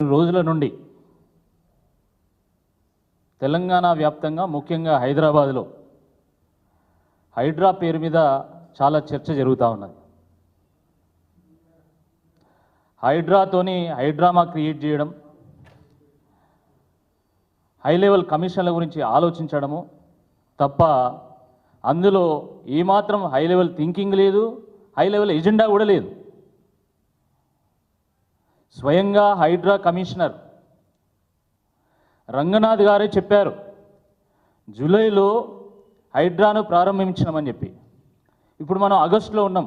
రోజుల నుండి తెలంగాణ వ్యాప్తంగా ముఖ్యంగా హైదరాబాద్లో హైడ్రా పేరు మీద చాలా చర్చ జరుగుతూ ఉన్నది. హైడ్రాతోని హైడ్రామా క్రియేట్ చేయడం హై లెవెల్ కమిషన్ల గురించి ఆలోచించడము తప్ప అందులో ఏమాత్రం హై లెవెల్ థింకింగ్ లేదు హై లెవెల్ ఎజెండా కూడా లేదు. స్వయంగా హైడ్రా కమిషనర్ రంగనాథ్ గారే చెప్పారు జూలైలో హైడ్రాను ప్రారంభించినామని చెప్పి. ఇప్పుడు మనం ఆగస్టులో ఉన్నాం.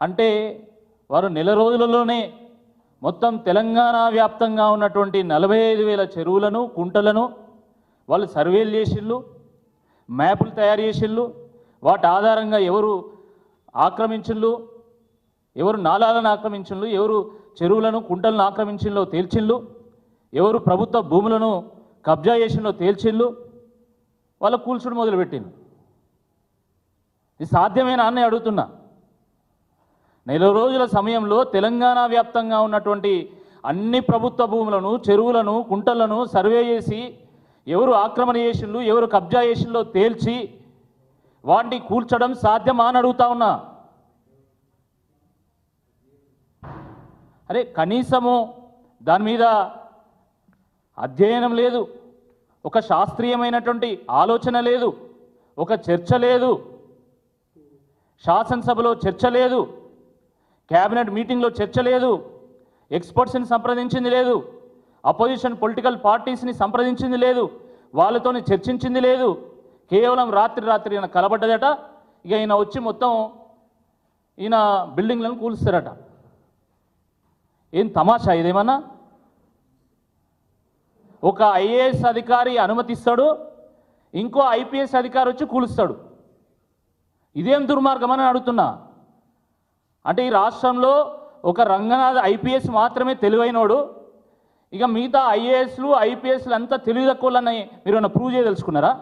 అంటే వారు నెల రోజులలోనే మొత్తం తెలంగాణ వ్యాప్తంగా ఉన్నటువంటి నలభై ఐదు వేల చెరువులను కుంటలను వాళ్ళు సర్వేలు చేసిళ్ళు మ్యాపులు తయారు చేసిళ్ళు వాటి ఆధారంగా ఎవరు ఆక్రమించిళ్ళు ఎవరు నాలాలను ఆక్రమించిండ్రు ఎవరు చెరువులను కుంటలను ఆక్రమించిండ్లో తేల్చిళ్ళు ఎవరు ప్రభుత్వ భూములను కబ్జా చేసిండ్లో తేల్చిళ్ళు వాళ్ళ కూల్చుడు మొదలుపెట్టిండు ఇది సాధ్యమేనా అని అడుగుతున్నా. నెల రోజుల సమయంలో తెలంగాణ వ్యాప్తంగా ఉన్నటువంటి అన్ని ప్రభుత్వ భూములను చెరువులను కుంటలను సర్వే చేసి ఎవరు ఆక్రమణ చేసిండ్లు ఎవరు కబ్జా చేసిండ్లో తేల్చి వాటిని కూల్చడం సాధ్యమా అని అడుగుతా ఉన్నా. అరే కనీసము దాని మీద అధ్యయనం లేదు. ఒక శాస్త్రీయమైనటువంటి ఆలోచన లేదు. ఒక చర్చ లేదు. శాసనసభలో చర్చ లేదు. క్యాబినెట్ మీటింగ్లో చర్చ లేదు. ఎక్స్పర్ట్స్ని సంప్రదించింది లేదు. అపోజిషన్ పొలిటికల్ పార్టీస్ని సంప్రదించింది లేదు. వాళ్ళతోని చర్చించింది లేదు. కేవలం రాత్రి రాత్రి ఈయన కలబడ్డదట. ఇక ఈయన వచ్చి మొత్తం ఈయన బిల్డింగ్లను కూలుస్తారట. ఏం తమాషా ఇదేమన్నా? ఒక ఐఏఎస్ అధికారి అనుమతిస్తాడు ఇంకో ఐపీఎస్ అధికారి వచ్చి కూలుస్తాడు. ఇదేం దుర్మార్గం అని అడుగుతున్నా. అంటే ఈ రాష్ట్రంలో ఒక రంగనాథ్ ఐపీఎస్ మాత్రమే తెలివైనోడు ఇక మిగతా ఐఏఎస్లు ఐపీఎస్లు అంతా తెలివి తక్కువలని మీరు ఏమైనా ప్రూవ్ చేయదలుచుకున్నారా?